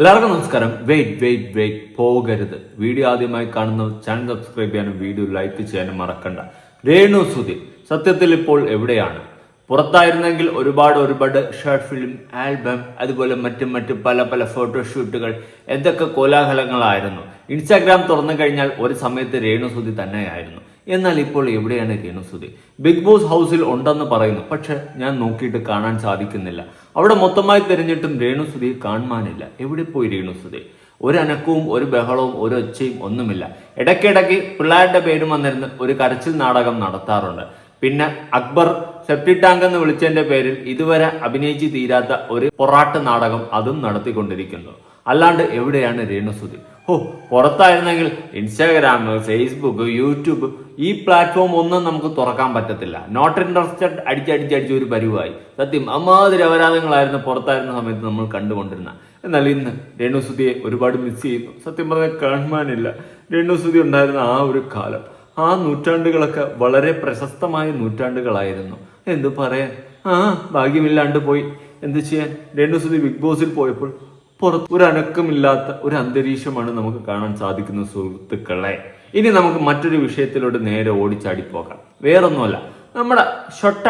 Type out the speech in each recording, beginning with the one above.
എല്ലാവർക്കും നമസ്കാരം. Wait wait wait. പോകരുത്. വീഡിയോ ആദ്യമായി കാണുന്ന ചാനൽ സബ്സ്ക്രൈബ് ചെയ്യാനും വീഡിയോ ലൈക്ക് ചെയ്യാനും മറക്കണ്ട. രേണു സുധി സത്യത്തിൽ ഇപ്പോൾ എവിടെയാണ്? പുറത്തായിരുന്നെങ്കിൽ ഒരുപാട് ഒരുപാട് ഷോർട്ട് ഫിലിം ആൽബം അതുപോലെ മറ്റും മറ്റു പല പല ഫോട്ടോഷൂട്ടുകൾ എന്തൊക്കെ കോലാഹലങ്ങളായിരുന്നു. ഇൻസ്റ്റാഗ്രാം തുറന്നു കഴിഞ്ഞാൽ ഒരു സമയത്ത് രേണു സുധി തന്നെയായിരുന്നു. എന്നാൽ ഇപ്പോൾ എവിടെയാണ് രേണുസുതി ബിഗ് ബോസ് ഹൗസിൽ ഉണ്ടെന്ന് പറയുന്നു. പക്ഷെ ഞാൻ നോക്കിയിട്ട് കാണാൻ സാധിക്കുന്നില്ല. അവിടെ മൊത്തമായി തിരഞ്ഞിട്ടും രേണുസുതിയെ കാണുവാനില്ല. എവിടെ പോയി രേണുസുതി ഒരു അനക്കവും ഒരു ബഹളവും ഒരു ഒച്ചയും ഒന്നുമില്ല. ഇടയ്ക്കിടയ്ക്ക് പിള്ളേരുടെ പേരും വന്നിരുന്ന് ഒരു കരച്ചിൽ നാടകം നടത്താറുണ്ട്. പിന്നെ അക്ബർ സെപ്റ്റി ടാങ്ക് എന്ന് വിളിച്ചതിന്റെ പേരിൽ ഇതുവരെ അഭിനയിച്ച് തീരാത്ത ഒരു പൊറാട്ട് നാടകം അതും നടത്തിക്കൊണ്ടിരിക്കുന്നു. അല്ലാണ്ട് എവിടെയാണ് രേണുസുതി ഓ പുറത്തായിരുന്നെങ്കിൽ ഇൻസ്റ്റാഗ്രാം ഫേസ്ബുക്ക് യൂട്യൂബ് ഈ പ്ലാറ്റ്ഫോം ഒന്നും നമുക്ക് തുറക്കാൻ പറ്റത്തില്ല. നോട്ട് ഇൻട്രസ്റ്റഡ് അടിച്ചടിച്ചടിച്ച് ഒരു പരിവായി. സത്യം അമ്മാതിരി അപരാധങ്ങളായിരുന്നു പുറത്തായിരുന്ന സമയത്ത് നമ്മൾ കണ്ടുകൊണ്ടിരുന്ന എന്നാൽ ഇന്ന് രേണുസുതിയെ ഒരുപാട് മിസ് ചെയ്യുന്നു. സത്യം പറഞ്ഞാൽ കാണുവാനില്ല. രേണുസുതി ഉണ്ടായിരുന്ന ആ ഒരു കാലം. ആ നൂറ്റാണ്ടുകളൊക്കെ വളരെ പ്രശസ്തമായ നൂറ്റാണ്ടുകളായിരുന്നു. എന്തു പറയാൻ? ആ ഭാഗ്യമില്ലാണ്ട് പോയി. എന്ത് ചെയ്യാൻ? രേണുസുതി ബിഗ് ബോസിൽ പോയപ്പോൾ പുറത്ത് ഒരു അനക്കമില്ലാത്ത ഒരു അന്തരീക്ഷമാണ് നമുക്ക് കാണാൻ സാധിക്കുന്ന സുഹൃത്തുക്കളെ. ഇനി നമുക്ക് മറ്റൊരു വിഷയത്തിലോട്ട് നേരെ ഓടിച്ചാടി പോകാം. വേറൊന്നുമല്ല നമ്മുടെ ഷൊട്ട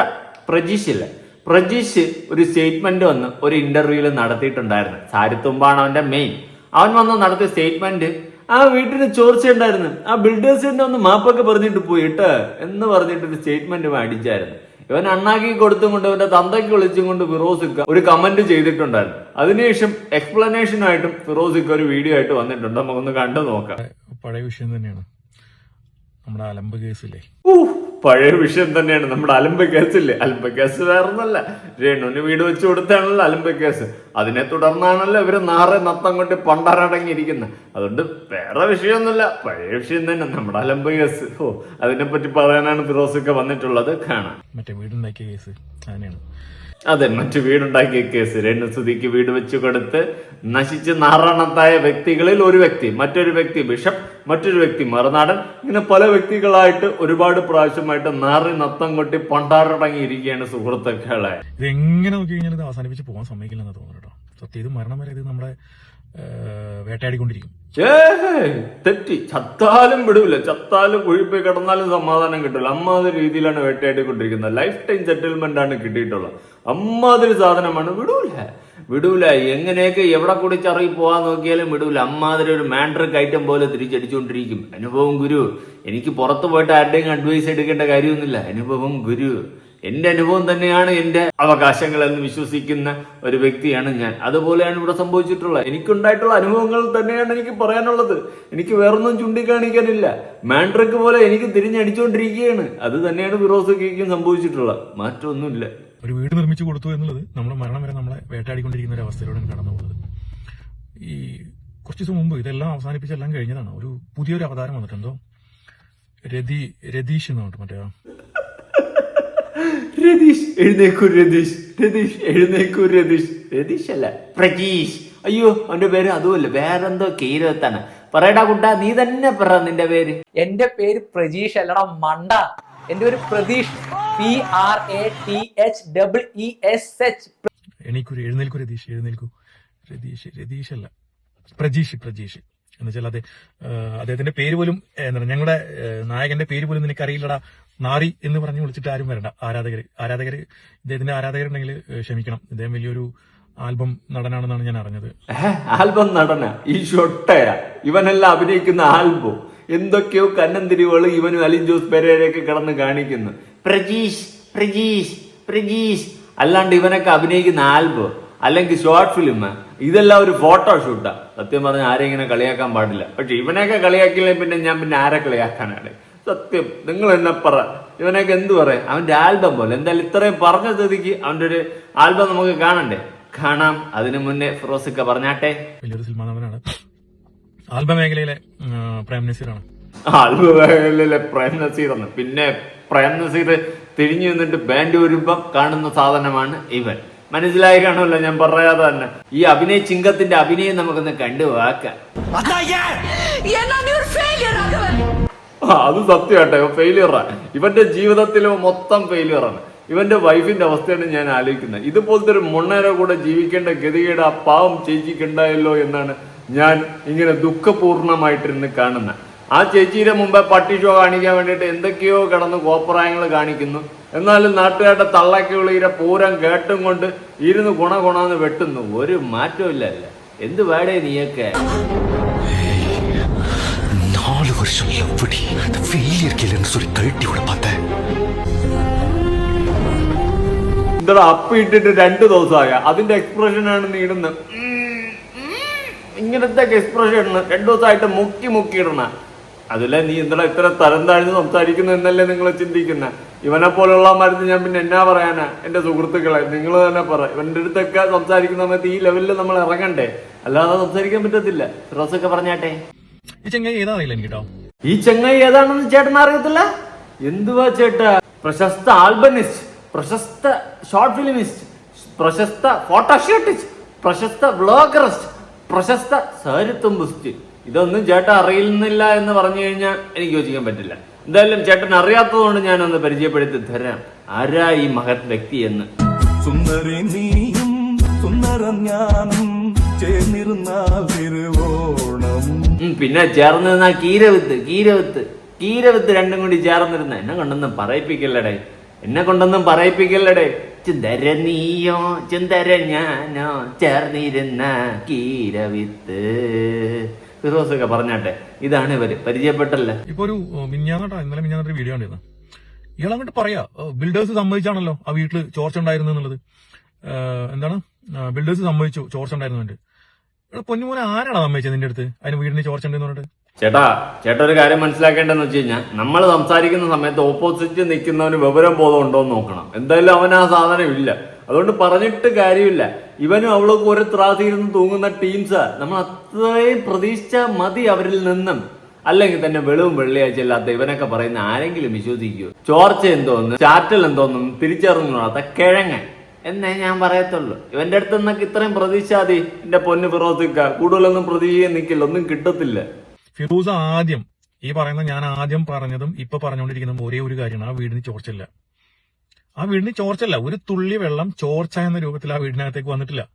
പ്രജീഷ് ഇല്ലേ? പ്രജീഷ് ഒരു സ്റ്റേറ്റ്മെന്റ് വന്ന് ഒരു ഇന്റർവ്യൂവിൽ നടത്തിയിട്ടുണ്ടായിരുന്നു. സാരിത്തുമ്പാണ് അവന്റെ മെയിൻ അവൻ വന്ന് നടത്തിയ സ്റ്റേറ്റ്മെന്റ് ആ വീട്ടിന് ചോർച്ചയുണ്ടായിരുന്നു. ആ ബിൽഡേഴ്സിന്റെ ഒന്ന് മാപ്പൊക്കെ പറഞ്ഞിട്ട് പോയിട്ട് എന്ന് പറഞ്ഞിട്ട് ഒരു സ്റ്റേറ്റ്മെന്റ് അടിച്ചായിരുന്നു. ഇവൻ അണ്ണാക്കി കൊടുത്തും കൊണ്ട് ഇവന്റെ തന്തയ്ക്ക് വിളിച്ചും കൊണ്ട് ഫിറോസിക്ക ഒരു കമന്റ് ചെയ്തിട്ടുണ്ടായിരുന്നു. അതിനുശേഷം എക്സ്പ്ലനേഷനായിട്ടും ഫിറോസിക്ക ഒരു വീഡിയോ ആയിട്ട് വന്നിട്ടുണ്ട്. നമുക്കൊന്ന് കണ്ടു നോക്കാം. പഴയ വിഷയം തന്നെയാണ്. നമ്മുടെ അലമ്പ് കേസിലെ ഊ, പഴയ വിഷയം തന്നെയാണ്. നമ്മുടെ അലമ്പ കേസില്ലേ അലമ്പ കേസ് വേറൊന്നല്ല. രേണുവിന് വീട് വെച്ച് കൊടുത്താണല്ലോ അലമ്പ കേസ് അതിനെ തുടർന്നാണല്ലോ ഇവർ നാറെ നത്തം കൊണ്ട് പണ്ടാരടങ്ങിയിരിക്കുന്നത് അതുകൊണ്ട് വേറെ വിഷയമൊന്നുമില്ല. പഴയ വിഷയം തന്നെ. നമ്മുടെ അലമ്പ കേസ് ഓ അതിനെപ്പറ്റി പറയാനാണ് ഫിറോസൊക്കെ വന്നിട്ടുള്ളത്. കാണാം. മറ്റേ വീടുണ്ടാക്കിയ കേസ്. അങ്ങനെയാണ്. അതെ മറ്റു വീടുണ്ടാക്കിയ കേസ്. രേണുസുതിക്ക് വീട് വെച്ചു കൊടുത്ത് നശിച്ച് നാറണത്തായ വ്യക്തികളിൽ ഒരു വ്യക്തി മറ്റൊരു വ്യക്തി ബിഷപ്പ് മറ്റൊരു വ്യക്തി മറുനാടൻ. ഇങ്ങനെ പല വ്യക്തികളായിട്ട് ഒരുപാട് പ്രാവശ്യമായിട്ട് നാറി നത്തം കൊട്ടി പണ്ടാറടങ്ങിയിരിക്കുകയാണ് സുഹൃത്തുക്കളെ. ഇത് എങ്ങനെ നോക്കി കഴിഞ്ഞാൽ ഇത് അവസാനിപ്പിച്ച് പോകാൻ സമ്മതിക്കില്ലെന്ന് തോന്നുന്നു കേട്ടോ. സത്യം ഇത് മരണം വരെ ഇത് നമ്മുടെ വേട്ടയാടിക്കൊണ്ടിരിക്കും. തെറ്റി. ചത്താലും വിടൂല. ചത്താലും കുഴിപ്പോയി കിടന്നാലും സമാധാനം കിട്ടില്ല അമ്മാതിരി രീതിയിലാണ് വേട്ടയാടിക്കൊണ്ടിരിക്കുന്നത്. ലൈഫ് ടൈം സെറ്റിൽമെന്റ് ആണ് കിട്ടിയിട്ടുള്ളത്. അമ്മാതിരി സാധനമാണ് വിടൂല. വിടൂല. എങ്ങനെയൊക്കെ എവിടെ കൂടി ചറി പോവാൻ നോക്കിയാലും വിടൂല. അമ്മാതിരി ഒരു മാൻഡ്രിക് ഐറ്റം പോലെ തിരിച്ചടിച്ചുകൊണ്ടിരിക്കും. അനുഭവം ഗുരു. എനിക്ക് പുറത്തു പോയിട്ട് ആരുടെയും അഡ്വൈസ് എടുക്കേണ്ട കാര്യമൊന്നുമില്ല. അനുഭവം ഗുരു. എന്റെ അനുഭവം തന്നെയാണ് എന്റെ അവകാശങ്ങൾ എന്ന് വിശ്വസിക്കുന്ന ഒരു വ്യക്തിയാണ് ഞാൻ. അതുപോലെയാണ് ഇവിടെ സംഭവിച്ചിട്ടുള്ളത്. എനിക്കുണ്ടായിട്ടുള്ള അനുഭവങ്ങൾ തന്നെയാണ് എനിക്ക് പറയാനുള്ളത്. എനിക്ക് വേറൊന്നും ചൂണ്ടിക്കാണിക്കാനില്ല. മാൻഡ്രക്ക് പോലെ എനിക്ക് തിരിഞ്ഞടിച്ചുകൊണ്ടിരിക്കുകയാണ്. അത് തന്നെയാണ് ഫിറോസക്കും സംഭവിച്ചിട്ടുള്ളത്. മാറ്റമൊന്നുമില്ല. ഒരു വീട് നിർമ്മിച്ചു കൊടുത്തു എന്നുള്ളത് നമ്മുടെ മരണം വരെ നമ്മളെ വേട്ടയാടിക്കൊണ്ടിരിക്കുന്ന ഒരു അവസ്ഥയിലൂടെ കടന്നു പോകുന്നത്. ഈ കുറച്ച് ദിവസം മുമ്പ് ഇതെല്ലാം അവസാനിപ്പിച്ചെല്ലാം കഴിഞ്ഞതാണ്. ഒരു പുതിയൊരു അവതാരം വന്നിട്ടുണ്ടോ രതി രതീഷ് എന്ന് പറഞ്ഞിട്ട് മറ്റേ രതീഷ് എഴുന്നേക്കൂ രതീഷ്. രതീഷ് എഴുന്നേക്കൂ രതീഷ്. രതീഷ് അല്ല പ്രജീഷ്. അയ്യോ അവന്റെ പേര് അതുമല്ല വേറെന്തോ കീരത്താണ് പറയടാ കുട്ടാ നീ തന്നെ പറ നിന്റെ പേര്. എന്റെ പേര് പ്രജീഷ് അല്ലടാ മണ്ട. എന്റെ ഒരു Pratheesh P R A T H double E S H എണീക്കൂ എഴുന്നേൽക്കൂ രതീഷ് എഴുന്നേൽക്കൂ. രതീഷ് രതീഷ് അല്ല പ്രജീഷ് പ്രജീഷ്. എന്ന് വെച്ചാൽ അതെ അദ്ദേഹത്തിന്റെ പേര് പോലും എന്താ എന്താണ് ഞങ്ങളുടെ നായകന്റെ പേര് പോലും നിനക്ക് അറിയില്ലടാ നാറി എന്ന് പറഞ്ഞ് വിളിച്ചിട്ട് ആരും വരണ്ട. ആരാധകര് ആരാധകര് ഇദ്ദേഹത്തിന്റെ ആരാധകരുണ്ടെങ്കിൽ ക്ഷമിക്കണം. ഇദ്ദേഹം വലിയൊരു ആൽബം നടനാണെന്നാണ് ഞാൻ അറിഞ്ഞത്. ആൽബം നടന? ഈ ഷൊട്ടയാ ഇവനെല്ലാം അഭിനയിക്കുന്ന ആൽബം. എന്തൊക്കെയോ കന്നന്തിരിവുകൾ ഇവനും അലിൻ ജോസ് പെരേരയൊക്കെ കിടന്ന് കാണിക്കുന്നു. പ്രജീഷ് പ്രജീഷ് പ്രജീഷ്. അല്ലാണ്ട് ഇവനൊക്കെ അഭിനയിക്കുന്ന ആൽബം അല്ലെങ്കിൽ ഷോർട്ട് ഫിലിം ഇതെല്ലാം ഒരു ഫോട്ടോ ഷൂട്ടാ സത്യം പറഞ്ഞാൽ ആരെയും ഇങ്ങനെ കളിയാക്കാൻ പാടില്ല. പക്ഷെ ഇവനെയൊക്കെ കളിയാക്കില്ലേ പിന്നെ ഞാൻ പിന്നെ ആരെ കളിയാക്കാനാണ്? സത്യം. നിങ്ങൾ എന്നെ പറ. ഇവനൊക്കെ എന്ത് പറയാം? അവന്റെ ആൽബം പോലെ. എന്തായാലും ഇത്രയും പറഞ്ഞ സ്ഥിതിക്ക് അവന്റെ ഒരു ആൽബം നമുക്ക് കാണണ്ടേ? കാണാം. അതിനു മുന്നേ ഫിറോസിക്ക പറഞ്ഞാട്ടെ. വലിയൊരു സിനിമ നടനാണ് ആൽബം മേഖലയിലെ പ്രേം നസീറാണ്. ആൽബം മേഖലയിലെ പ്രേം നസീർ എന്ന് പിന്നെ പ്രേം നസീർ തിരിഞ്ഞു നിന്നിട്ട് ബാൻഡ് വരുമ്പം കാണുന്ന സാധനമാണ് ഇവൻ. മനസ്സിലായി കാണുമല്ലോ ഞാൻ പറയാതെ തന്നെ. ഈ അഭിനയ ചിങ്കത്തിന്റെ അഭിനയം നമുക്കൊന്ന് കണ്ടുവാക്കാം അത് സത്യമാട്ടെ ഫെയിലിയറാ ഇവന്റെ ജീവിതത്തിൽ മൊത്തം ഫെയിലിയറാണ് ഇവന്റെ വൈഫിന്റെ അവസ്ഥയാണ് ഞാൻ ആലോചിക്കുന്നത് ഇതുപോലത്തെ ഒരു മുണ്ണേരെ കൂടെ ജീവിക്കേണ്ട ഗതികേട് ആ പാവം ചേച്ചിക്ക് ഉണ്ടായല്ലോ എന്നാണ് ഞാൻ ഇങ്ങനെ ദുഃഖപൂർണമായിട്ടിരുന്ന് കാണുന്നത് ആ ചേച്ചിയുടെ മുമ്പേ പട്ടി ഷോ കാണിക്കാൻ വേണ്ടിയിട്ട് എന്തൊക്കെയോ കിടന്ന് കോപ്രായങ്ങൾ കാണിക്കുന്നു എന്നാലും നാട്ടുകാരുടെ തള്ളക്കുള്ളിയുടെ പൂരം കേട്ടും കൊണ്ട് ഇരുന്ന് ഗുണ ഗുണമെന്ന് വെട്ടുന്നു ഒരു മാറ്റവും ഇല്ലല്ല എന്ത് വേടേ നീയൊക്കെ நாலு வருஷம் எப்படி அந்த ஃபெயிலியர் கில்லுன்னு சொல்லி கழட்டி விட பார்த்தேன் എന്താ അപ്പ് ഇട്ടിട്ട് രണ്ടു ദിവസമായ. അതിന്റെ എക്സ്പ്രഷൻ ആണ് നീടുന്നത് ഇങ്ങനത്തെ എക്സ്പ്രഷൻ രണ്ടു ദിവസമായിട്ട് മുക്കി മുക്കി ഇടണ. അതിലെ നീ എന്താ ഇത്ര തരം താഴ്ന്ന് സംസാരിക്കുന്നു എന്നല്ലേ നിങ്ങൾ ചിന്തിക്കുന്ന? ഇവനെ പോലുള്ള മരുന്ന് ഞാൻ പിന്നെ എന്നാ പറയാനാ? എന്റെ സുഹൃത്തുക്കളെ നിങ്ങൾ തന്നെ പറ. ഇവന്റെ അടുത്തൊക്കെ സംസാരിക്കുന്ന സമയത്ത് ഈ ലെവലിൽ നമ്മൾ ഇറങ്ങണ്ടേ? അല്ലാതെ സംസാരിക്കാൻ പറ്റത്തില്ല. റോസൊക്കെ പറഞ്ഞാട്ടെ. ഈ ചെങ്ങായി ഏതാ അറിയില്ല എനിക്ക് കേട്ടോ ഈ ചെങ്ങായി ഏതാണെന്ന് ചേട്ടൻ അറിയത്തില്ല? എന്തുവാ ചേട്ടാ? പ്രശസ്ത ആൽബനിസ്റ്റ്. പ്രശസ്ത ഷോർട്ട് ഫിലിമിസ്റ്റ് പ്രശസ്ത ഫോട്ടോഷൂട്ടിസ്റ്റ് പ്രശസ്ത വ്ളോഗറിസ്റ്റ് പ്രശസ്ത സാരിത്തുമ്പുസ്റ്റ്. ഇതൊന്നും ചേട്ടൻ അറിയുന്നില്ല എന്ന് പറഞ്ഞു കഴിഞ്ഞാൽ എനിക്ക് യോജിക്കാൻ പറ്റില്ല. എന്തായാലും ചേട്ടൻ അറിയാത്തതുകൊണ്ട് ഞാനൊന്ന് പരിചയപ്പെടുത്തി തരാം. ആരാ ഈ മഹത് വ്യക്തി എന്ന്? സുന്ദരി നീയും സുന്ദരം ഞാനും ചേർന്നിരുന്നാൽ തിരുവോണം. ഉം, പിന്നെ ചേർന്നിരുന്ന കീരവിത്ത് കീരവിത്ത്. കീരവിത്ത് രണ്ടും കൂടി ചേർന്നിരുന്ന എന്നെ കൊണ്ടൊന്നും പറയിപ്പിക്കല്ലടേ. എന്നെ കൊണ്ടൊന്നും പറയിപ്പിക്കല്ലടേ. ചിന്തര നീയോ ചിന്തര ഞാനോ ചേർന്നിരുന്ന കീരവിത്ത്. ഫിറോസൊക്കെ പറഞ്ഞാട്ടെ. ഇതാണ് ഇവർ. പരിചയപ്പെട്ടല്ലേ? ഇപ്പൊ ഒരു മിഞ്ഞാന്നട്ടാ ഇന്നലെ മിഞ്ഞാന്നൊരു വീഡിയോ കണ്ടിരുന്നു. ഇയാൾ അങ്ങോട്ട് പറയാ ബിൽഡേഴ്സ് സമ്മതിച്ചാണല്ലോ ആ വീട്ടിൽ ചോർച്ച ഉണ്ടായിരുന്നു എന്നുള്ളത്. എന്താണ്? ബിൽഡേഴ്സ് സമ്മതിച്ചു ചോർച്ച ഉണ്ടായിരുന്നുണ്ട് പൊന്നുമോനെ ആരാണ് സമ്മതിച്ചത് നിന്റെ അടുത്ത്? അതിന് വീടിന് ചോർച്ച ഉണ്ടെന്ന് പറഞ്ഞിട്ട്? ചേട്ടാ ചേട്ടാ ഒരു കാര്യം മനസ്സിലാക്കേണ്ടതെന്ന് വെച്ച് കഴിഞ്ഞാൽ നമ്മൾ സംസാരിക്കുന്ന സമയത്ത് ഓപ്പോസിറ്റ് നിൽക്കുന്നവന് വിവരം ബോധം ഉണ്ടോ എന്ന് നോക്കണം. എന്തായാലും അവൻ ആ സാധനം ഇല്ല. അതുകൊണ്ട് പറഞ്ഞിട്ട് കാര്യമില്ല. ഇവനും അവൾക്ക് ഒരു ത്രാസിയിരുന്ന് തൂങ്ങുന്ന ടീംസ് നമ്മൾ അത്രയും പ്രതീക്ഷിച്ച മതി അവരിൽ നിന്നും. അല്ലെങ്കിൽ തന്നെ വെളിവും വെള്ളിയാഴ്ച ഇല്ലാത്ത ഇവനൊക്കെ പറയുന്ന ആരെങ്കിലും വിശ്വസിക്കുമോ ചോർച്ച എന്തോന്ന് ചാറ്റൽ എന്തോന്നും തിരിച്ചറിഞ്ഞാത്ത കിഴങ്ങൻ. എന്നേ ഞാൻ പറയത്തുള്ളൂ. ഇവന്റെ അടുത്ത് നിന്നൊക്കെ ഇത്രയും പ്രതീക്ഷ മതി. എന്റെ പൊന്ന് ഫിറോസിക്ക കൂടുതലൊന്നും പ്രതീക്ഷയും നിൽക്കില്ല ഒന്നും കിട്ടത്തില്ല. ഫിറൂസ് ആദ്യം ഈ പറയുന്ന ഞാൻ ആദ്യം പറഞ്ഞതും ഇപ്പൊ പറഞ്ഞുകൊണ്ടിരിക്കുന്നതും ഒരേ ഒരു കാര്യമാണ്. ആ വീടിന് ചോർച്ചയില്ല. ആ വീടിന് ചോർച്ചല്ല ഒരു തുള്ളി വെള്ളം ചോർച്ച എന്ന രൂപത്തിൽ ആ വീടിനകത്തേക്ക് വന്നിട്ടില്ല.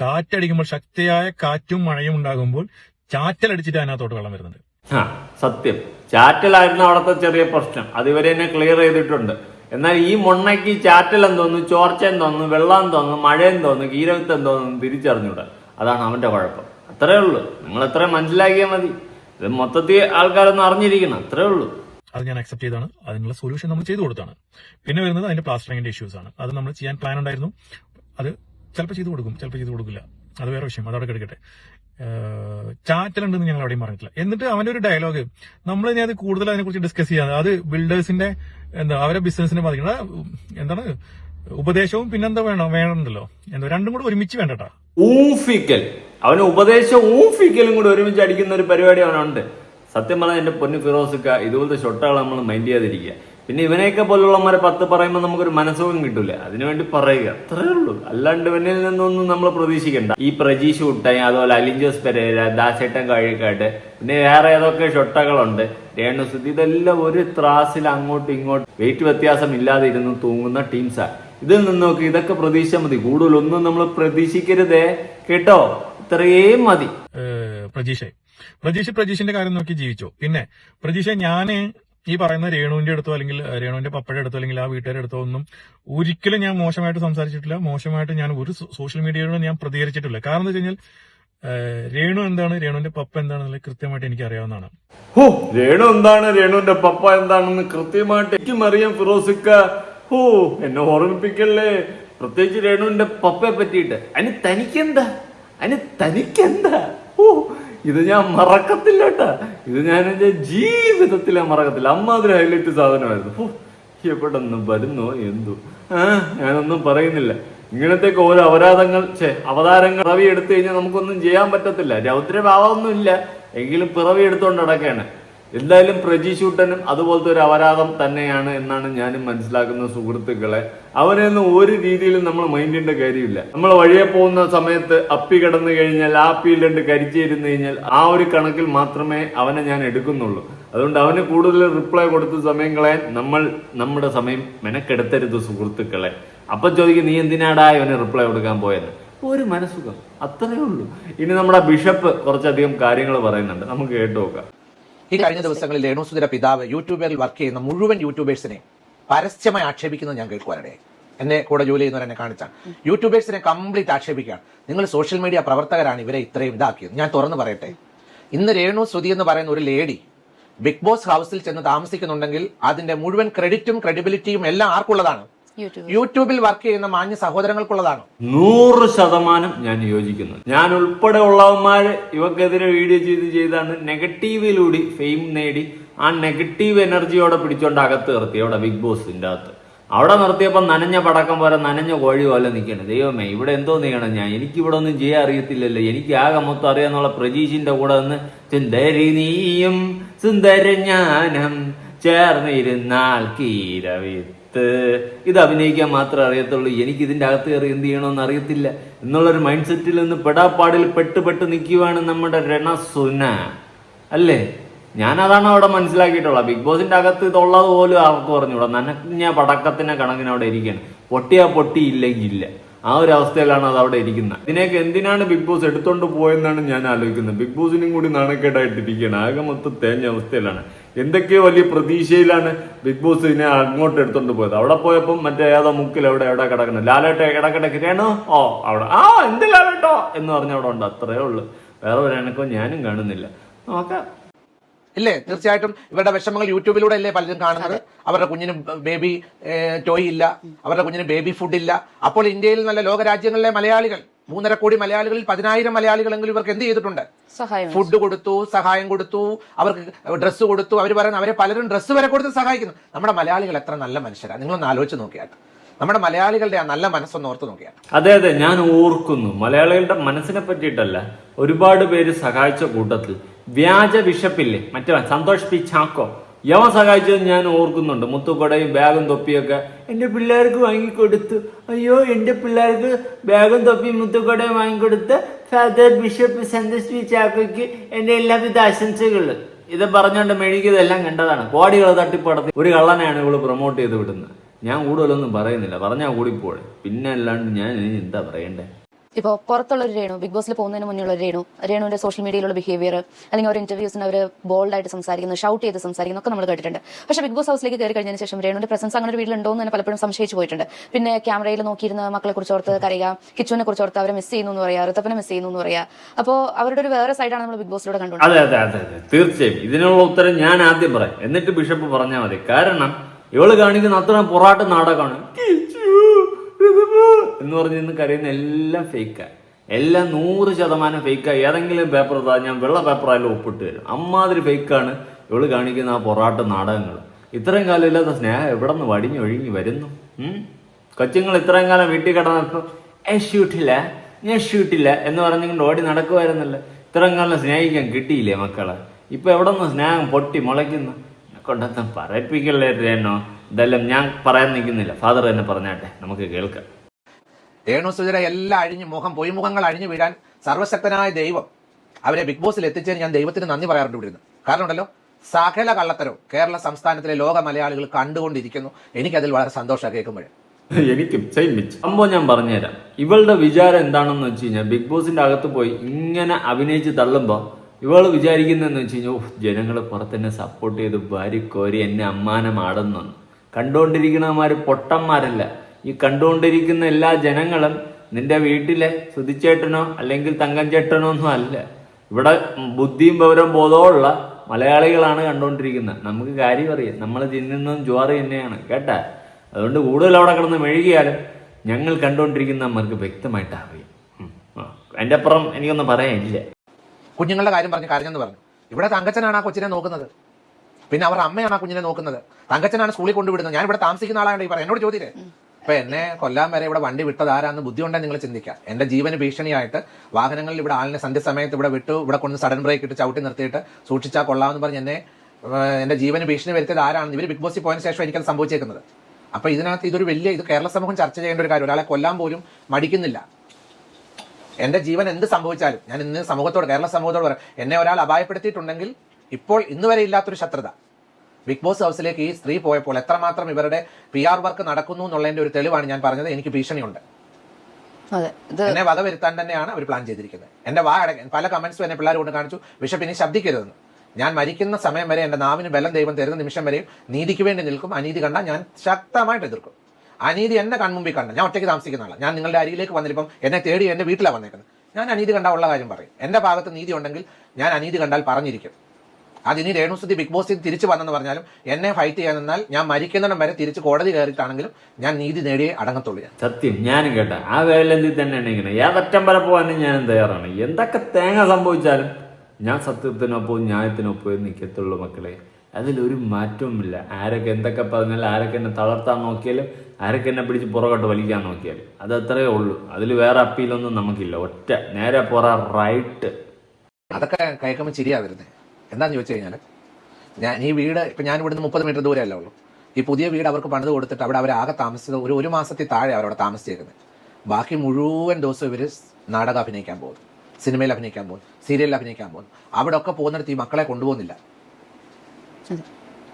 കാറ്റടിക്കുമ്പോൾ ശക്തിയായ കാറ്റും മഴയും ഉണ്ടാകുമ്പോൾ ചാറ്റലടിച്ചിട്ട് അതിനകത്തോട്ട് വെള്ളം വരുന്നുണ്ട്. ആ സത്യം. ചാറ്റലായിരുന്നു അവിടുത്തെ ചെറിയ പ്രശ്നം. അത് തന്നെ ക്ലിയർ ചെയ്തിട്ടുണ്ട്. എന്നാൽ ഈ മൊണ്ണയ്ക്ക് ചാറ്റൽ എന്തോന്നു ചോർച്ച എന്തോന്നു വെള്ളം തോന്നുന്നു മഴ എന്തോന്നു കീരവിത്ത് എന്തോന്നു തിരിച്ചറിഞ്ഞൂടാ. അതാണ് അവന്റെ കുഴപ്പം. അത്രേ ഉള്ളൂ. നിങ്ങൾ എത്ര മനസ്സിലാക്കിയാൽ മതി. ഇത് മൊത്തത്തിൽ ആൾക്കാരൊന്നും അറിഞ്ഞിരിക്കണം അത്രേ ഉള്ളൂ. അത് ഞാൻ അക്സെപ്റ്റ് ചെയ്താണ് അതിനുള്ള സൊല്യൂഷൻ നമ്മൾ ചെയ്തു കൊടുത്താണ്. പിന്നെ വരുന്നത് അതിന്റെ പ്ലാസ്റ്ററിങ്ങിന്റെ ഇഷ്യൂസ് ആണ്. അത് നമ്മൾ ചെയ്യാൻ പ്ലാൻ ഉണ്ടായിരുന്നു. അത് ചിലപ്പോൾ ചെയ്തു കൊടുക്കും ചിലപ്പോൾ ചെയ്തു കൊടുക്കില്ല. അത് വേറെ വിഷയം. അതവിടെ കിടക്കട്ടെ. ചാറ്റലുണ്ടെന്ന് ഞങ്ങൾ അവിടെയും പറഞ്ഞിട്ടില്ല. എന്നിട്ട് അവന്റെ ഒരു ഡയലോഗ് നമ്മൾ ഇനി അത് കൂടുതൽ അതിനെക്കുറിച്ച് ഡിസ്കസ് ചെയ്യാതെ അത് ബിൽഡേഴ്സിന്റെ എന്താ അവരെ ബിസിനസിനെ ബാധിക്കുന്ന എന്താണ് ഉപദേശവും പിന്നെന്താ വേണം? വേണമെന്നല്ലോ എന്താ രണ്ടും കൂടെ ഒരുമിച്ച് വേണ്ടട്ടാ. ഊഫിക്കൽ. അവന് ഉപദേശം ഊഫിക്കലും കൂടി ഒരുമിച്ച് അടിക്കുന്ന ഒരു പരിപാടി അവനുണ്ട്. സത്യം പറഞ്ഞാൽ എന്റെ പൊന്നു ഫിറോസിക്ക ഇതുപോലത്തെ ഷൊട്ടുകൾ നമ്മൾ മൈൻഡ് ചെയ്യാതിരിക്കുക. പിന്നെ ഇവനെയൊക്കെ പോലുള്ളവന്മാരെ പത്ത് പറയുമ്പോൾ നമുക്കൊരു മനസ്സുഖം കിട്ടൂല. അതിനുവേണ്ടി പറയുക. അത്രേ ഉള്ളൂ. അല്ലാണ്ട് ഇവനിൽ നിന്നൊന്നും നമ്മൾ പ്രതീക്ഷിക്കണ്ട. ഈ പ്രജീഷ് കുട്ടായി അതുപോലെ അലിഞ്ചോസ് പെരേര ദാസേട്ടൻ കഴിക്കാട്ട് പിന്നെ വേറെ ഏതൊക്കെ ഷൊട്ടകളുണ്ട് രേണുസുദ്ധി ഇതെല്ലാം ഒരു ത്രാസിൽ അങ്ങോട്ടും ഇങ്ങോട്ടും വെയിറ്റ് വ്യത്യാസം ഇല്ലാതെ ഇരുന്ന് തൂങ്ങുന്ന ടീംസാണ് ഇതിൽ നിന്നൊക്കെ ഇതൊക്കെ പ്രതീക്ഷിച്ചാൽ മതി. കൂടുതലൊന്നും നമ്മൾ പ്രതീക്ഷിക്കരുതേ. കേട്ടോ? ഇത്രയും മതി. പ്രജീഷെ. പ്രജീഷ് പ്രജീഷിന്റെ കാര്യം നോക്കി ജീവിച്ചു? പിന്നെ പ്രജീഷെ ഞാൻ ഈ പറയുന്ന രേണുവിന്റെ അടുത്തോ അല്ലെങ്കിൽ രേണുവിന്റെ പപ്പയുടെ അടുത്തോ അല്ലെങ്കിൽ ആ വീട്ടുകാരുടെ അടുത്തോ ഒന്നും ഒരിക്കലും ഞാൻ മോശമായിട്ട് സംസാരിച്ചിട്ടില്ല. മോശമായിട്ട് ഞാൻ ഒരു സോഷ്യൽ മീഡിയയോട് ഞാൻ പ്രതികരിച്ചിട്ടില്ല. കാരണം എന്താ വെച്ച് കഴിഞ്ഞാൽ രേണു എന്താണ്? രേണുവിന്റെ പപ്പ എന്താണെന്നുള്ളത് കൃത്യമായിട്ട് എനിക്ക് അറിയാവുന്നതാണ്. ഓ രേണു എന്താണ്? രേണുവിന്റെ പപ്പ എന്താണെന്ന് കൃത്യമായിട്ട് എനിക്കും അറിയാം ഫിറോസിക്ക. ഓ എന്നെ ഓർമ്മിപ്പിക്കല്ലേ? പ്രത്യേകിച്ച് രേണുവിന്റെ പപ്പയെ പറ്റിയിട്ട്. അതിന് തനിക്കെന്താ? അതിന് തനിക്കെന്താ? ഓ ഇത് ഞാൻ മറക്കത്തില്ല കേട്ടാ. ഇത് ഞാൻ എന്റെ ജീവിതത്തിലെ മറക്കത്തില്ല. അമ്മാതിരി ഹൈലൈറ്റ് സാധനമായിരുന്നു. ഓ വരുന്നോ എന്തോ? ആ ഞാനൊന്നും പറയുന്നില്ല. ഇങ്ങനത്തേക്ക് ഓരോ അപരാധങ്ങൾ ചേ അവതാരങ്ങൾ പിറവി എടുത്തു കഴിഞ്ഞാൽ നമുക്കൊന്നും ചെയ്യാൻ പറ്റത്തില്ല. രൗദ്രഭാവമൊന്നും ഇല്ല എങ്കിലും പിറവി എടുത്തുകൊണ്ട് നടക്കാണ് എന്തായാലും പ്രജീഷൂട്ടനും അതുപോലത്തെ ഒരു അപരാധം തന്നെയാണ് എന്നാണ് ഞാനും മനസ്സിലാക്കുന്ന സുഹൃത്തുക്കളെ. അവനെയൊന്നും ഒരു രീതിയിലും നമ്മൾ മൈൻഡിന്റെ കാര്യമില്ല. നമ്മൾ വഴിയെ പോകുന്ന സമയത്ത് അപ്പി കടന്നു കഴിഞ്ഞാൽ ആ അപ്പിയിൽ രണ്ട് കരിച്ചിരുന്നു കഴിഞ്ഞാൽ ആ ഒരു കണക്കിൽ മാത്രമേ അവനെ ഞാൻ എടുക്കുന്നുള്ളൂ. അതുകൊണ്ട് അവന് കൂടുതൽ റിപ്ലൈ കൊടുത്ത സമയം കളയാൻ നമ്മൾ നമ്മുടെ സമയം മെനക്കെടുത്തരുത് സുഹൃത്തുക്കളെ. അപ്പൊ ചോദിക്കും നീ എന്തിനാടാ ഇവന് റിപ്ലൈ കൊടുക്കാൻ പോയെന്ന്? ഒരു മനസ്സുഖം. അത്രയേ ഉള്ളൂ. ഇനി നമ്മുടെ ബിഷപ്പ് കുറച്ചധികം കാര്യങ്ങൾ പറയുന്നുണ്ട്. നമുക്ക് കേട്ടു നോക്കാം. ഈ കഴിഞ്ഞ ദിവസങ്ങളിൽ രേണുസുധര പിതാവ് യൂട്യൂബറിൽ വർക്ക് ചെയ്യുന്ന മുഴുവൻ യൂട്യൂബേഴ്സിനെ പരസ്യമായി ആക്ഷേപിക്കുന്നത് ഞാൻ കേൾക്കുവാനിടെ എന്നെ കൂടെ ജോലി ചെയ്യുന്നവർ എന്നെ കാണിച്ചാൽ യൂട്യൂബേഴ്സിനെ കംപ്ലീറ്റ് ആക്ഷേപിക്കുകയാണ്. നിങ്ങൾ സോഷ്യൽ മീഡിയ പ്രവർത്തകരാണ് ഇവരെ ഇത്രയും ഇതാക്കിയത്. ഞാൻ തുറന്നു പറയട്ടെ. ഇന്ന് രേണു സുതി എന്ന് പറയുന്ന ഒരു ലേഡി ബിഗ് ബോസ് ഹൗസിൽ ചെന്ന് താമസിക്കുന്നുണ്ടെങ്കിൽ അതിന്റെ മുഴുവൻ ക്രെഡിറ്റും ക്രെഡിബിലിറ്റിയും എല്ലാം ആർക്കുള്ളതാണ്? യൂട്യൂബിൽ. വർക്ക് ചെയ്യുന്ന മാന്യ സഹോദരങ്ങൾക്കുള്ളതാണ്. നൂറ് ശതമാനം ഞാൻ യോജിക്കുന്നു. ഞാൻ ഉൾപ്പെടെ ഉള്ളവന്മാര് ഇവക്കെതിരെ വീഡിയോ ചെയ്ത് ചെയ്താണ് നെഗറ്റീവിലൂടെ ഫെയിം നേടി ആ നെഗറ്റീവ് എനർജിയോടെ പിടിച്ചോണ്ട് അകത്ത് നിർത്തി. അവിടെ ബിഗ് ബോസിന്റെ അകത്ത്. അവിടെ നിർത്തിയപ്പോൾ നനഞ്ഞ പടക്കം പോലെ നനഞ്ഞ കോഴി പോലെ നിൽക്കണം. ദൈവമേ ഇവിടെ എന്തോ നീക്കണം ഞാൻ. എനിക്ക് ഇവിടെ ഒന്നും ചെയ്യാൻ അറിയത്തില്ലല്ലോ. എനിക്ക് ആകെ മൊത്തം അറിയാന്നുള്ള പ്രജീഷിന്റെ കൂടെ നിന്ന് സുന്ദരി നീയും സുന്ദര ഞാനും ചേർന്നിരുന്നാൽ കീരവിത്ത്. ഇത് അഭിനയിക്കാൻ മാത്രമേ അറിയത്തുള്ളൂ. എനിക്ക് ഇതിന്റെ അകത്ത് കയറി എന്ത് ചെയ്യണമെന്ന് അറിയത്തില്ല. എന്നുള്ളൊരു മൈൻഡ് സെറ്റിൽ നിന്ന് പെടാപ്പാടിൽ പെട്ട് പെട്ട് നിൽക്കുവാണ് നമ്മുടെ രണസുന. അല്ലേ? ഞാനതാണ് അവിടെ മനസ്സിലാക്കിയിട്ടുള്ളത്. ബിഗ് ബോസിന്റെ അകത്ത് ഇതുള്ളത് പോലും അവർക്ക് പറഞ്ഞുകൂടാ? നനഞ്ഞ പടക്കത്തിന്റെ കണക്കിന് അവിടെ ഇരിക്കുകയാണ്. പൊട്ടിയാ പൊട്ടിയില്ലെങ്കിൽ ഇല്ല. ആ ഒരു അവസ്ഥയിലാണ് അത് അവിടെ ഇരിക്കുന്നത്. ഇതിനെയൊക്കെ എന്തിനാണ് ബിഗ് ബോസ് എടുത്തോണ്ട് പോയെന്നാണ് ഞാൻ ആലോചിക്കുന്നത്. ബിഗ് ബോസിനും കൂടി നാണക്കേടായിട്ടിരിക്കുകയാണ്. ആകെ മൊത്തം തേഞ്ഞ അവസ്ഥയിലാണ്. എന്തൊക്കെയോ വലിയ പ്രതീക്ഷയിലാണ് ബിഗ് ബോസ് ഇതിനെ അങ്ങോട്ട് എടുത്തോണ്ട് പോയത്. അവിടെ പോയപ്പോൾ മറ്റേ ഏതോ മുക്കിൽ എവിടെ എവിടെ കിടക്കുന്നത് ലാലേട്ട എടാ കിടക്കുകയാണ് ഓ അവിടെ. ആ എന്ത് ലാലേട്ടോ? എന്ന് പറഞ്ഞ അവിടെ ഉണ്ട്. അത്രേ ഉള്ളൂ. വേറെ ഒരു ഞാനും കാണുന്നില്ല. നോക്കാം. ഇല്ലേ? തീർച്ചയായിട്ടും ഇവരുടെ വിഷമങ്ങൾ യൂട്യൂബിലൂടെ അല്ലേ പലരും കാണുന്നത്. അവരുടെ കുഞ്ഞിന് ബേബി ടോയ് ഇല്ല. അവരുടെ കുഞ്ഞിന് ബേബി ഫുഡ് ഇല്ല. അപ്പോൾ ഇന്ത്യയിൽ നല്ല ലോകരാജ്യങ്ങളിലെ മലയാളികൾ മൂന്നര കോടി മലയാളികളിൽ പതിനായിരം മലയാളികളെങ്കിലും ഇവർക്ക് എന്ത് ചെയ്തിട്ടുണ്ട്? സഹായം ഫുഡ് കൊടുത്തു സഹായം കൊടുത്തു അവർക്ക് ഡ്രസ്സ് കൊടുത്തു. അവർ പറയുന്നത് അവരെ പലരും ഡ്രസ്സ് വരെ കൊടുത്ത് സഹായിക്കുന്നു. നമ്മുടെ മലയാളികൾ എത്ര നല്ല മനുഷ്യരാണ് നിങ്ങളൊന്ന് ആലോചിച്ച് നോക്കിയാട്ട് നമ്മുടെ മലയാളികളുടെ ആ നല്ല മനസ്സൊന്ന് ഓർത്ത് നോക്കിയാൽ. അതെ അതെ. ഞാൻ ഓർക്കുന്നു. മലയാളികളുടെ മനസ്സിനെ പറ്റിയിട്ടല്ല. ഒരുപാട് പേര് സഹായിച്ച കൂട്ടത്തിൽ. വ്യാജ ബിഷപ്പില്ലേ മറ്റേ സന്തോഷ് പി ചാക്കോ. യവൻ സഹായിച്ചത് ഞാൻ ഓർക്കുന്നുണ്ട്. മുത്തുകൊടയും ബാഗും തൊപ്പിയൊക്കെ എന്റെ പിള്ളേർക്ക് വാങ്ങിക്കൊടുത്തു. അയ്യോ എന്റെ പിള്ളേർക്ക് ബാഗും തൊപ്പിയും മുത്തുകൊടയും വാങ്ങിക്കൊടുത്ത് ഫാദർ ബിഷപ്പ് സന്തോഷ് പി ചാക്കോയ്ക്ക് എന്റെ എല്ലാവിധ ആശംസകളും. ഇത് പറഞ്ഞുകൊണ്ട് മെഴുകിയതെല്ലാം കണ്ടതാണ്. കോടികൾ തട്ടിപ്പടത്തി ഒരു കള്ളനെയാണ് ഇവൾ പ്രൊമോട്ട് ചെയ്ത് വിടുന്നത്. ഞാൻ കൂടുതലൊന്നും പറയുന്നില്ല. പറഞ്ഞാൽ കൂടിപ്പോഴെ പിന്നെ അല്ലാണ്ട് ഞാൻ എന്താ പറയണ്ടേ? ഇപ്പോൾ പുറത്തുള്ള ഒരു രേണു ബിഗ് ബോസിൽ പോകുന്നതിന് ഒരു രേണു രേണുവിന്റെ സോഷ്യൽ മീഡിയയിലുള്ള ബിഹേവിയർ അല്ലെങ്കിൽ ഒരു ഇന്റർവ്യൂസിന് അവർ ബോൾഡായിട്ട് സംസാരിക്കുന്നു ഷൗട്ട് ചെയ്ത് സംസാരിക്കുന്നു ഒക്കെ നമ്മൾ കേട്ടിട്ടുണ്ട്. പക്ഷേ ബിഗ് ബോസ് ഹൗസിലേക്ക് കയറി കഴിഞ്ഞതിന് ശേഷം രേണുവിന്റെ പ്രസൻസ് അങ്ങനെ ഒരു വീട്ടിലുണ്ടോ എന്ന് തന്നെ പലപ്പോഴും സംശയിച്ചു പോയിട്ടുണ്ട്. പിന്നെ ക്യാമറയിൽ നോക്കിയിരുന്ന മക്കളെ കുറിച്ച് ഓർത്ത് കരയുക കിച്ചുവിനെ കുറിച്ച് ഓർത്ത് അവരെ മിസ് ചെയ്യുന്നു എന്ന് പറയാ ഋതപ്പനെ മിസ് ചെയ്യുന്നു എന്ന് പറയാ അപ്പോൾ അവരുടെ ഒരു വേറെ സൈഡാണ് നമ്മൾ ബിഗ് ബോസിലൂടെ കണ്ടുകൊണ്ട് അതെ അതെ അതെ അതെ. തീർച്ചയായും. ഇതിനുള്ള ഉത്തരം ഞാൻ ആദ്യം പറയാം. എന്നിട്ട് ബിഷപ്പ് പറഞ്ഞാൽ മതി. കാരണം ഇവൾ കാണിക്കുന്ന അത്ര പൊറാട്ട് നാടകമാണ്. എന്ന് പറഞ്ഞ് നിന്ന് കരയുന്ന എല്ലാം ഫേക്കാ എല്ലാം നൂറ് ശതമാനം ഫേക്കാ ഏതെങ്കിലും പേപ്പർ താ ഞാൻ വെള്ള പേപ്പറായാലും ഒപ്പിട്ട് തരും. അമ്മാതിരി ഫേക്കാണ് ഇവൾ കാണിക്കുന്ന ആ പൊറാട്ട് നാടകങ്ങൾ ഇത്രയും കാലം ഇല്ലാത്ത സ്നേഹം എവിടെ നിന്ന് വടിഞ്ഞു ഒഴുങ്ങി വരുന്നു? കൊച്ചുങ്ങൾ ഇത്രയും കാലം വീട്ടിൽ കിടന്നപ്പോൾ ഏ ഷൂട്ടില്ല? ഞാൻ ഷൂട്ടില്ല. എന്ന് പറഞ്ഞുകൊണ്ട് ഓടി നടക്കുമായിരുന്നല്ലോ ഇത്രയും കാലം സ്നേഹിക്കാൻ കിട്ടിയില്ലേ മക്കളെ? ഇപ്പൊ എവിടെ നിന്ന് സ്നേഹം പൊട്ടി മുളയ്ക്കുന്നു? കൊണ്ടെത്താൻ പറയിപ്പിക്കല്ലേ എന്നോ ഇതെല്ലാം ഞാൻ പറയാൻ നിൽക്കുന്നില്ല. ഫാദർ തന്നെ പറഞ്ഞാട്ടെ നമുക്ക് കേൾക്കാം. രേണു സുജര എല്ലാം അഴിഞ്ഞ് മുഖം പൊയ്മുഖങ്ങൾ അഴിഞ്ഞു വീഴാൻ സർവശക്തനായ ദൈവം അവരെ ബിഗ് ബോസിൽ എത്തിച്ചതിന് ഞാൻ ദൈവത്തിന് നന്ദി പറയാറുണ്ട് ഇവിടുന്ന്. കാരണം ഉണ്ടല്ലോ സകല കള്ളത്തരവും കേരള സംസ്ഥാനത്തിലെ ലോക മലയാളികൾ കണ്ടുകൊണ്ടിരിക്കുന്നു. എനിക്കതിൽ വളരെ സന്തോഷം കേൾക്കുമ്പോഴേ. എനിക്കും സെയിം മിച്ച് സംഭവം ഞാൻ പറഞ്ഞുതരാം. ഇവളുടെ വിചാരം എന്താണെന്ന് വെച്ച് കഴിഞ്ഞാൽ ബിഗ് ബോസിന്റെ അകത്ത് പോയി ഇങ്ങനെ അഭിനയിച്ച് തള്ളുമ്പോൾ ഇവൾ വിചാരിക്കുന്നതെന്ന് വെച്ച് കഴിഞ്ഞാൽ ഓഹ് ജനങ്ങൾ പുറത്തെന്നെ സപ്പോർട്ട് ചെയ്ത് വാരിക്കോരി എന്നെ അമ്മാനമാടുന്നു കണ്ടുകൊണ്ടിരിക്കുന്നവന്മാര് പൊട്ടന്മാരല്ല. ഈ കണ്ടുകൊണ്ടിരിക്കുന്ന എല്ലാ ജനങ്ങളും നിന്റെ വീട്ടിലെ സുധിച്ചേട്ടനോ അല്ലെങ്കിൽ തങ്കം ചേട്ടനോ ഒന്നും അല്ല. ഇവിടെ ബുദ്ധിയും പൗരം ബോധമുള്ള മലയാളികളാണ് കണ്ടുകൊണ്ടിരിക്കുന്നത്. നമുക്ക് കാര്യം അറിയാം. നമ്മൾ തിന്നുന്നതും ജോറ് തന്നെയാണ്. കേട്ടാ? അതുകൊണ്ട് കൂടുതൽ അവിടെ കിടന്ന് മെഴുകിയാലും ഞങ്ങൾ കണ്ടുകൊണ്ടിരിക്കുന്ന നമ്മൾക്ക് വ്യക്തമായിട്ട് അറിയാം. അതിന്റെ അപ്പുറം എനിക്കൊന്നും പറയാനില്ല. കുഞ്ഞുങ്ങളുടെ കാര്യം പറഞ്ഞ് കരഞ്ഞെന്ന് പറഞ്ഞു. ഇവിടെ തങ്കച്ചനാണ് ആ കൊച്ചിനെ നോക്കുന്നത്. പിന്നെ അവരുടെ അമ്മയാണ് ആ കുഞ്ഞിനെ നോക്കുന്നത്. തങ്കച്ചനാണ് സ്കൂളിൽ കൊണ്ടുവിടുന്നത്. ഞാൻ ഇവിടെ താമസിക്കുന്ന ആളാണ് ഈ പറയാം എന്നോട് ചോദ്യേ അപ്പൊ എന്നെ കൊല്ലാൻ വരെ ഇവിടെ വണ്ടി വിട്ടത് ആരാന്ന് ബുദ്ധിയുണ്ടെന്ന് നിങ്ങൾ ചിന്തിക്കാം. എന്റെ ജീവന് ഭീഷണിയായിട്ട് വാഹനങ്ങളിൽ ഇവിടെ ആളിനെ സന്ധ്യസമയത്ത് ഇവിടെ വിട്ടു ഇവിടെ കൊണ്ട് സഡൻ ബ്രേക്ക് ഇട്ട് ചവിട്ടി നിർത്തിയിട്ട് സൂക്ഷിച്ചാൽ കൊള്ളാമെന്ന് പറഞ്ഞ് എന്നെ എന്റെ ജീവന് ഭീഷണി വരുത്തിയത് ആരാണ് ഇവർ ബിഗ് ബോസിൽ പോയതിനു ശേഷം എനിക്കത് സംഭവിച്ചേക്കുന്നത്. അപ്പൊ ഇതിനകത്ത് ഇതൊരു വലിയ ഇത് കേരള സമൂഹം ചർച്ച ചെയ്യേണ്ട ഒരു കാര്യം ഒരാളെ കൊല്ലാൻ പോലും മടിക്കുന്നില്ല. എന്റെ ജീവൻ എന്ത് സംഭവിച്ചാലും ഞാൻ ഇന്ന് സമൂഹത്തോട് കേരള സമൂഹത്തോട് പറയാം എന്നെ ഒരാൾ അപായപ്പെടുത്തിയിട്ടുണ്ടെങ്കിൽ ഇപ്പോൾ ഇന്നുവരെ ഇല്ലാത്തൊരു ശത്രുത. ബിഗ് ബോസ് ഹൗസിലേക്ക് ഈ സ്ത്രീ പോയപ്പോൾ എത്രമാത്രം ഇവരുടെ പി ആർ വർക്ക് നടക്കുന്നു എന്നുള്ളതിന്റെ ഒരു തെളിവാണ് ഞാൻ പറഞ്ഞത്. എനിക്ക് ഭീഷണിയുണ്ട്. എന്നെ വധ വരുത്താൻ തന്നെയാണ് അവർ പ്ലാൻ ചെയ്തിരിക്കുന്നത്. എന്റെ വാ അടയ്ക്കാൻ പല കമന്റ്സും എന്നെ പിള്ളേർ കൊണ്ട് കാണിച്ചു. ബിഷപ്പ് ഇനി ശബ്ദിക്കരുതെന്ന്. ഞാൻ മരിക്കുന്ന സമയം വരെ എന്റെ നാവിന് ബലം ദൈവം തരുന്ന നിമിഷം വരെയും നീതിക്ക് വേണ്ടി നിൽക്കും. അനീതി കണ്ടാൽ ഞാൻ ശക്തമായിട്ട് എതിർക്കും. അനീതി എന്റെ കൺമുമ്പിൽ കണ്ട ഞാൻ ഒറ്റയ്ക്ക് താമസിക്കുന്ന ആളാണ് ഞാൻ നിങ്ങളുടെ അരിയിലേക്ക് വന്നിരിപ്പം എന്നെ തേടി എന്റെ വീട്ടിലാണ് വന്നേക്കുന്നത്. ഞാൻ അനീതി കണ്ടാൽ ഉള്ള കാര്യം പറയും. എന്റെ ഭാഗത്ത് നീതി ഉണ്ടെങ്കിൽ ഞാൻ അനീതി കണ്ടാൽ പറഞ്ഞിരിക്കും. അതിനി രേണുസുതി ബിഗ് ബോസിൽ തിരിച്ചു വന്നെന്ന് പറഞ്ഞാലും എന്നെ ഫൈറ്റ് ചെയ്യാൻ നിന്നാൽ ഞാൻ മരിക്കുന്നിടം വരെ തിരിച്ച് കോടതി കയറിയിട്ടാണെങ്കിലും ഞാൻ നീതി നേടിയേ അടങ്ങത്തുള്ളൂ ഞാൻ. സത്യം ഞാനും കേട്ട. ആ വേലന്തിൽ തന്നെയാണ് ഇങ്ങനെ ഏതറ്റം വരെ പോകാനും ഞാൻ തയ്യാറാണ്. എന്തൊക്കെ തേങ്ങ സംഭവിച്ചാലും ഞാൻ സത്യത്തിനൊപ്പം ന്യായത്തിനൊപ്പം നിൽക്കത്തുള്ളൂ മക്കളെ. അതിലൊരു മാറ്റവുമില്ല. ആരൊക്കെ എന്തൊക്കെ പറഞ്ഞാലും ആരൊക്കെ എന്നെ തളർത്താൻ നോക്കിയാലും ആരൊക്കെ എന്നെ പിടിച്ച് പുറകോട്ട് വലിക്കാൻ നോക്കിയാലും അത് അത്രയേ ഉള്ളൂ. അതിൽ വേറെ അപ്പീലൊന്നും നമുക്കില്ല. ഒറ്റ നേരെ പുറ റൈറ്റ്. അതൊക്കെ കേൾക്കുമ്പോൾ ചിരിയാ എന്താന്ന് ചോദിച്ചു കഴിഞ്ഞാൽ ഞാൻ ഈ വീട് ഇപ്പം ഞാൻ ഇവിടുന്ന് മുപ്പത് മീറ്റർ ദൂരെ അല്ലേ ഉള്ളൂ. ഈ പുതിയ വീട് അവർക്ക് പണിത് കൊടുത്തിട്ട് അവിടെ അവർ ആകെ താമസിച്ചത് ഒരു ഒരു മാസത്തിൽ താഴെ അവരവിടെ താമസിച്ചേക്കുന്നത് ബാക്കി മുഴുവൻ ദിവസവും ഇവർ നാടകം അഭിനയിക്കാൻ പോകും സിനിമയിൽ അഭിനയിക്കാൻ പോകും സീരിയലിൽ അഭിനയിക്കാൻ പോകും അവിടെ ഒക്കെ പോകുന്നിടത്ത് ഈ മക്കളെ കൊണ്ടുപോകുന്നില്ല.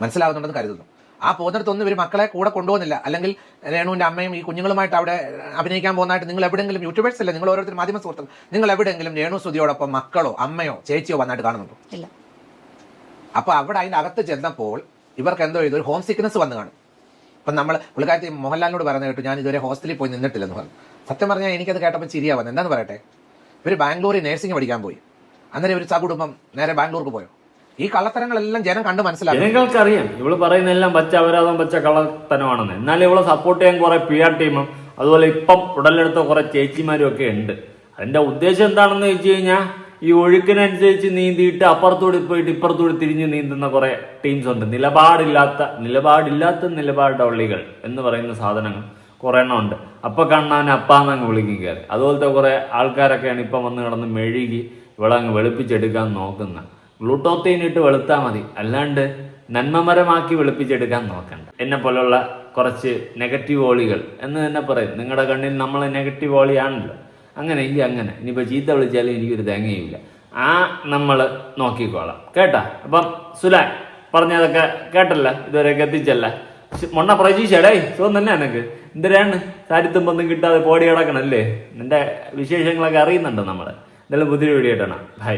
മനസ്സിലാവുന്നുണ്ടെന്ന് കരുതുന്നു. ആ പോകുന്നിടത്തൊന്നും ഇവർ മക്കളെ കൂടെ കൊണ്ടുപോകുന്നില്ല. അല്ലെങ്കിൽ രേണുവിന്റെ അമ്മയും ഈ കുഞ്ഞുങ്ങളുമായിട്ട് അവിടെ അഭിനയിക്കാൻ പോകുന്നതായിട്ട് നിങ്ങൾ എവിടെയെങ്കിലും യൂട്യൂബേഴ്സ് അല്ലേ? നിങ്ങൾ ഓരോരുത്തരും മാധ്യമ സുഹൃത്തുക്കൾ. നിങ്ങൾ എവിടെയെങ്കിലും രേണു സുതിയോടൊപ്പം മക്കളോ അമ്മയോ ചേച്ചിയോ വന്നായിട്ട് കാണുന്നുണ്ടോ? ഇല്ല. അപ്പൊ അവിടെ അതിന്റെ അകത്ത് ചെന്നപ്പോൾ ഇവർക്ക് എന്തോ ഒരു ഹോം സിക്നസ് വന്നു കാണും. അപ്പൊ നമ്മൾ പുള്ളിക്കാരത്തി മോഹൻലാലിനോട് പറഞ്ഞു കേട്ടു ഞാൻ ഇതുവരെ ഹോസ്റ്റലിൽ പോയി നിന്നിട്ടില്ലെന്ന് പറഞ്ഞു. സത്യം പറഞ്ഞാൽ എനിക്കത് കേട്ടപ്പോൾ ചിരിയാ വന്നത് എന്താന്ന് പറയട്ടെ? ഇവർ ബാംഗ്ലൂരിൽ നേഴ്സിംഗ് പഠിക്കാൻ പോയി. അന്നേരം ഒരു സകുടുംബം നേരെ ബാംഗ്ലൂർക്ക് പോയോ? ഈ കള്ളത്തരങ്ങളെല്ലാം ജനം കണ്ട് മനസ്സിലാക്കി ജനങ്ങൾക്കറിയാം. ഇവൾ പറയുന്നതെല്ലാം പച്ച അപരാധം പച്ച കള്ളത്തനമാണെന്ന് എന്നാലും ഇവളെ സപ്പോർട്ട് ചെയ്യാൻ കുറെ പി ആർ ടീമും അതുപോലെ ഇപ്പം ഉടലെടുത്ത കുറെ ചേച്ചിമാരും ഒക്കെ ഉണ്ട്. അതിന്റെ ഉദ്ദേശം എന്താണെന്ന് വെച്ച് കഴിഞ്ഞാൽ ഈ ഒഴുക്കിനനുസരിച്ച് നീന്തിയിട്ട് അപ്പുറത്തൂടി പോയിട്ട് ഇപ്പുറത്തൂടി തിരിഞ്ഞ് നീന്തുന്ന കുറെ ടീംസ് ഉണ്ട്. നിലപാടില്ലാത്ത നിലപാടില്ലാത്ത നിലപാടവള്ളികൾ എന്ന് പറയുന്ന സാധനങ്ങൾ കുറെ എണ്ണം ഉണ്ട്. അപ്പൊ കണ്ണാൻ അപ്പാന്നങ്ങ് വിളിക്കും കയറി. അതുപോലത്തെ കുറെ ആൾക്കാരൊക്കെയാണ് ഇപ്പം വന്ന് കിടന്ന് മെഴുകി ഇവിടെ അങ്ങ് വെളുപ്പിച്ചെടുക്കാൻ നോക്കുന്ന. ഗ്ലൂട്ടോത്തീൻ ഇട്ട് വെളുത്താൽ മതി. അല്ലാണ്ട് നന്മമരമാക്കി വെളുപ്പിച്ചെടുക്കാൻ നോക്കണ്ട. എന്നെ പോലുള്ള കുറച്ച് നെഗറ്റീവ് ഓളികൾ എന്ന് തന്നെ പറയും. നിങ്ങളുടെ കണ്ണിൽ നമ്മൾ നെഗറ്റീവ് ഓളിയാണല്ലോ. അങ്ങനെ ഇല്ല അങ്ങനെ. ഇനിയിപ്പോൾ ചീത്ത വിളിച്ചാലും എനിക്കൊരു തേങ്ങയുമില്ല. ആ നമ്മൾ നോക്കിക്കോളാം. കേട്ടാ? അപ്പം സുലാൻ പറഞ്ഞതൊക്കെ കേട്ടല്ല? ഇതുവരെയൊക്കെ എത്തിച്ചല്ല? മൊണ്ണ പ്രതീക്ഷടേ സുഖം തന്നെ എനക്ക് എന്തിനാണ് സാരിത്തുമ്പൊന്നും കിട്ടാതെ പോടി കിടക്കണല്ലേ? നിന്റെ വിശേഷങ്ങളൊക്കെ അറിയുന്നുണ്ടോ നമ്മൾ എന്തായാലും ഇട്ടണം ബൈ